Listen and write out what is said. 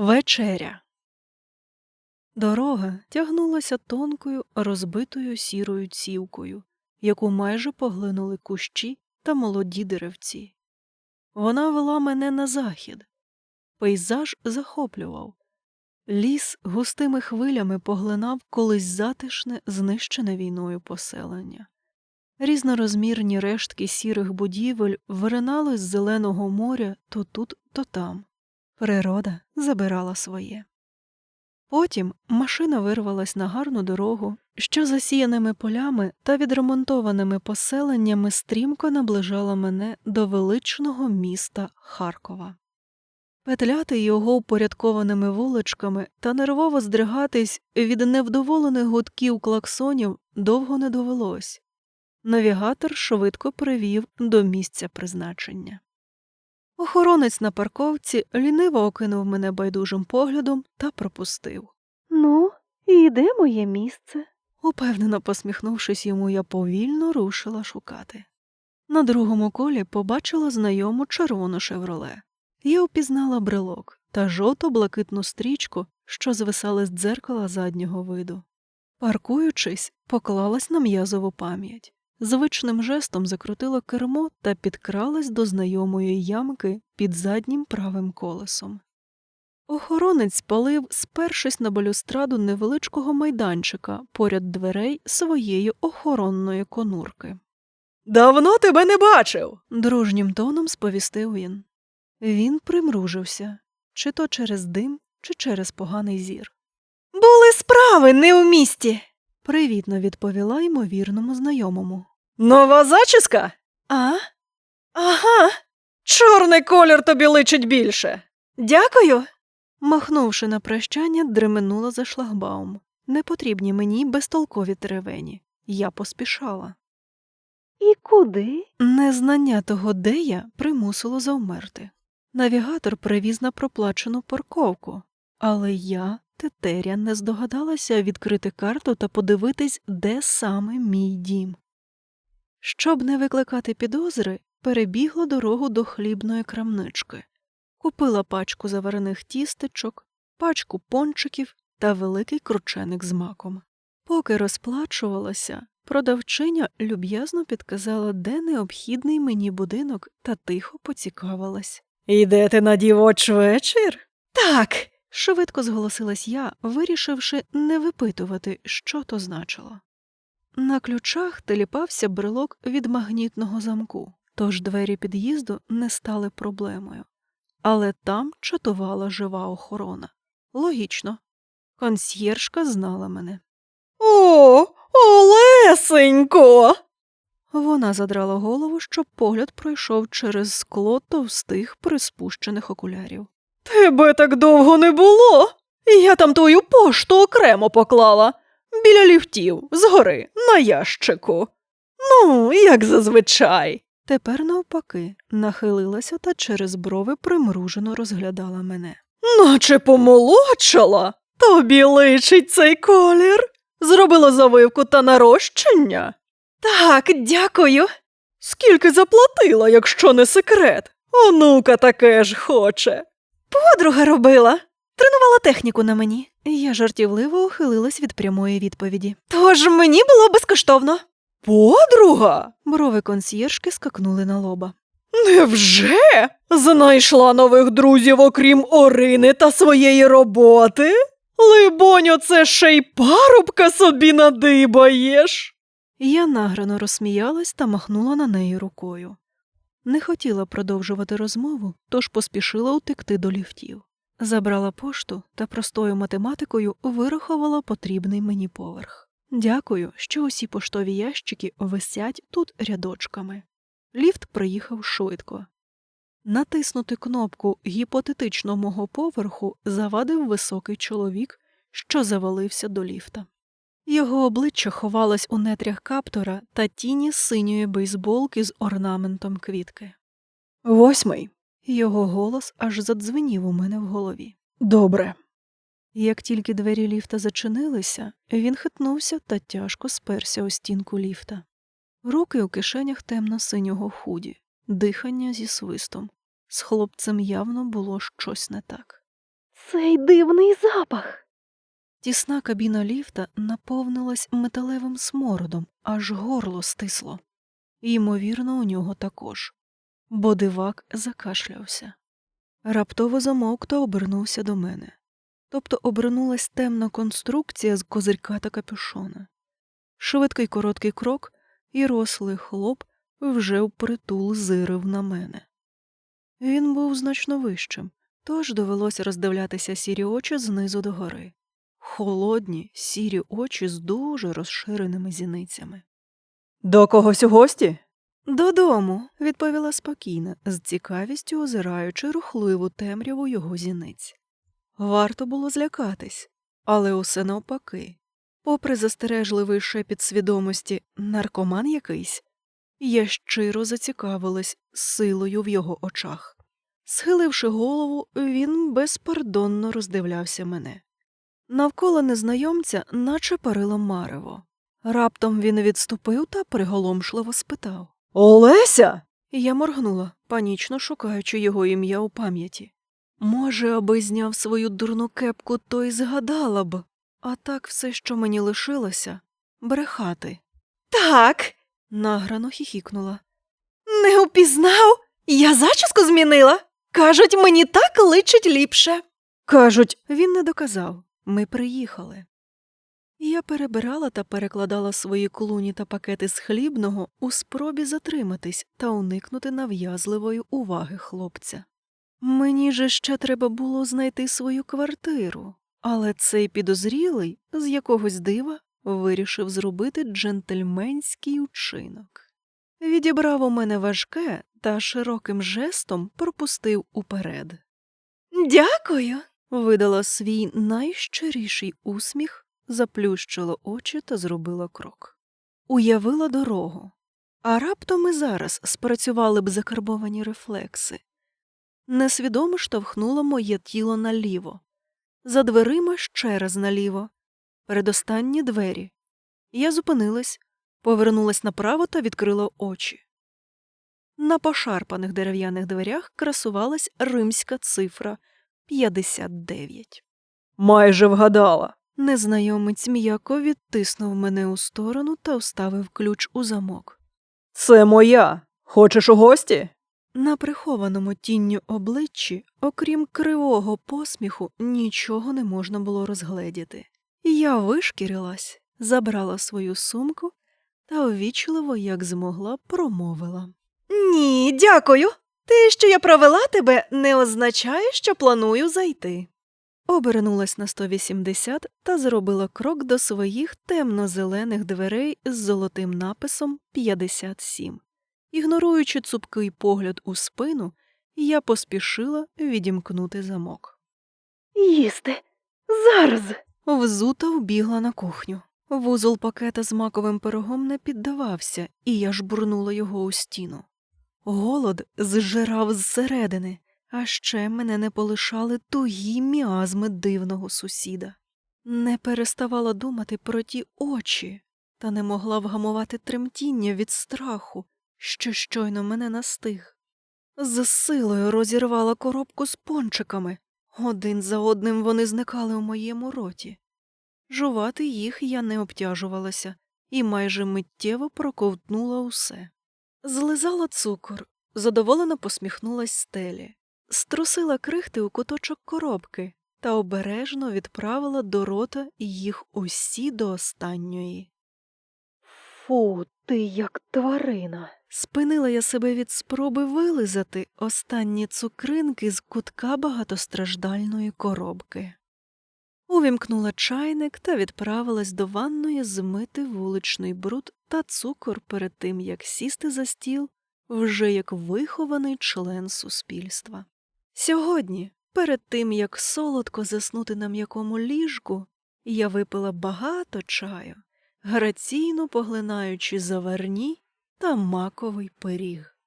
Вечеря. Дорога тягнулася тонкою, розбитою сірою цівкою, яку майже поглинули кущі та молоді деревці. Вона вела мене на захід. Пейзаж захоплював. Ліс густими хвилями поглинав колись затишне, знищене війною поселення. Різнорозмірні рештки сірих будівель виринали з зеленого моря то тут, то там. Природа забирала своє. Потім машина вирвалась на гарну дорогу, що засіяними полями та відремонтованими поселеннями стрімко наближала мене до величного міста Харкова. Петляти його упорядкованими вуличками та нервово здригатись від невдоволених гудків клаксонів довго не довелось. Навігатор швидко привів до місця призначення. Охоронець на парковці ліниво окинув мене байдужим поглядом та пропустив. Ну, і де моє місце? Упевнено посміхнувшись йому, я повільно рушила шукати. На другому колі побачила знайому червону шевроле. Я упізнала брелок та жовто-блакитну стрічку, що звисали з дзеркала заднього виду. Паркуючись, поклалась на м'язову пам'ять. Звичним жестом закрутила кермо та підкралась до знайомої ямки під заднім правим колесом. Охоронець палив, спершись на балюстраду невеличкого майданчика поряд дверей своєї охоронної конурки. Давно тебе не бачив. Дружнім тоном сповістив він. Він примружився чи то через дим, чи через поганий зір. Були справи не у місті. Привітно відповіла ймовірному знайомому. Нова зачіска? А? Ага. Чорний колір тобі личить більше. Дякую. Махнувши на прощання, дременула за шлагбаум. Непотрібні мені безтолкові теревені. Я поспішала. І куди? Незнання того, де я, примусило завмерти. Навігатор привіз на проплачену парковку, але я, тетеря, не здогадалася відкрити карту та подивитись, де саме мій дім. Щоб не викликати підозри, перебігла дорогу до хлібної крамнички, купила пачку заварених тістечок, пачку пончиків та великий крученик з маком. Поки розплачувалася, продавчиня люб'язно підказала, де необхідний мені будинок, та тихо поцікавилась. Йдете на дівоч вечір? Так. Швидко зголосилась я, вирішивши не випитувати, що то значило. На ключах теліпався брелок від магнітного замку, тож двері під'їзду не стали проблемою. Але там чатувала жива охорона. Логічно. Консьєржка знала мене. О, Олесенько. Вона задрала голову, щоб погляд пройшов через скло товстих приспущених окулярів. Тебе так довго не було. Я там твою пошту окремо поклала. Біля ліфтів, згори, на ящику. Ну, як зазвичай. Тепер, навпаки, нахилилася та через брови примружено розглядала мене. Наче помолодшала. Тобі личить цей колір. Зробила завивку та нарощення. Так, дякую. Скільки заплатила, якщо не секрет? Онука таке ж хоче. Подруга робила. Тренувала техніку на мені. Я жартівливо ухилилась від прямої відповіді. Тож мені було безкоштовно. Подруга? Брови консьєржки скакнули на лоба. Невже? Знайшла нових друзів, окрім Орини та своєї роботи? Либонь, оце ще й парубка собі надибаєш. Я награно розсміялась та махнула на неї рукою. Не хотіла продовжувати розмову, тож поспішила утекти до ліфтів. Забрала пошту та простою математикою вирахувала потрібний мені поверх. Дякую, що усі поштові ящики висять тут рядочками. Ліфт приїхав швидко. Натиснути кнопку гіпотетично мого поверху завадив високий чоловік, що завалився до ліфта. Його обличчя ховалось у нетрях каптора та тіні синьої бейсболки з орнаментом квітки. Восьмий. Його голос аж задзвенів у мене в голові. Добре. Як тільки двері ліфта зачинилися, він хитнувся та тяжко сперся у стінку ліфта. Руки у кишенях темно-синього худі, дихання зі свистом. З хлопцем явно було щось не так. Цей дивний запах. Тісна кабіна ліфта наповнилась металевим смородом, аж горло стисло. Ймовірно, у нього також, бо дивак закашлявся. Раптово замовк та обернувся до мене. Тобто обернулась темна конструкція з козирька та капюшона. Швидкий короткий крок, і рослий хлоп вже впритул зирив на мене. Він був значно вищим, тож довелося роздивлятися сірі очі знизу до гори. Холодні, сірі очі з дуже розширеними зіницями. До когось у гості? Додому, відповіла спокійно, з цікавістю озираючи рухливу темряву його зіниць. Варто було злякатись, але усе навпаки. Попри застережливий шепіт свідомості наркоман якийсь, я щиро зацікавилась силою в його очах. Схиливши голову, він безпардонно роздивлявся мене. Навколо незнайомця, наче парило марево. Раптом він відступив та приголомшливо спитав. Олеся? Я моргнула, панічно шукаючи його ім'я у пам'яті. Може, аби зняв свою дурну кепку, то й згадала б, а так все, що мені лишилося брехати. Так, Награно хіхікнула. не упізнав. Я зачіску змінила. Кажуть, мені так личить ліпше. Кажуть, Він не доказав. Ми приїхали. Я перебирала та перекладала свої клуні та пакети з хлібного у спробі затриматись та уникнути нав'язливої уваги хлопця. Мені же ще треба було знайти свою квартиру, але цей підозрілий з якогось дива вирішив зробити джентльменський учинок. Відібрав у мене важке та широким жестом пропустив уперед. Дякую. Видала свій найщиріший усміх, заплющила очі та зробила крок. Уявила дорогу. А раптом і зараз спрацювали б закарбовані рефлекси. Несвідомо штовхнула моє тіло наліво, за дверима ще раз наліво, передостанні двері. Я зупинилась, повернулась направо та відкрила очі. На пошарпаних дерев'яних дверях красувалась римська цифра 59. майже вгадала. Незнайомець м'яко відтиснув мене у сторону та вставив ключ у замок. Це моя. Хочеш у гості? На прихованому тінню обличчі, окрім кривого посміху, нічого не можна було розгледіти. Я вишкірилась, забрала свою сумку та увічливо, як змогла, промовила. Ні, дякую. Те, що я провела тебе, не означає, що планую зайти. Обернулась на 180 та зробила крок до своїх темно-зелених дверей з золотим написом 57. Ігноруючи цупкий погляд у спину, я поспішила відімкнути замок. Їсти. Зараз. Взута вбігла на кухню. Вузол пакета з маковим пирогом не піддавався, і я жбурнула його у стіну. Голод зжирав зсередини, а ще мене не полишали тугі міазми дивного сусіда. Не переставала думати про ті очі, та не могла вгамувати тремтіння від страху, що щойно мене настиг. З силою розірвала коробку з пончиками. Один за одним вони зникали у моєму роті. Жувати їх я не обтяжувалася і майже миттєво проковтнула усе. Злизала цукор, задоволено посміхнулась стелі, струсила крихти у куточок коробки та обережно відправила до рота їх усі до останньої. Фу, ти як тварина. Спинила я себе від спроби вилизати останні цукринки з кутка багатостраждальної коробки. Увімкнула чайник та відправилась до ванної змити вуличний бруд та цукор перед тим, як сісти за стіл вже як вихований член суспільства. Сьогодні, перед тим як солодко заснути на м'якому ліжку, я випила багато чаю, граційно поглинаючи заварні та маковий пиріг.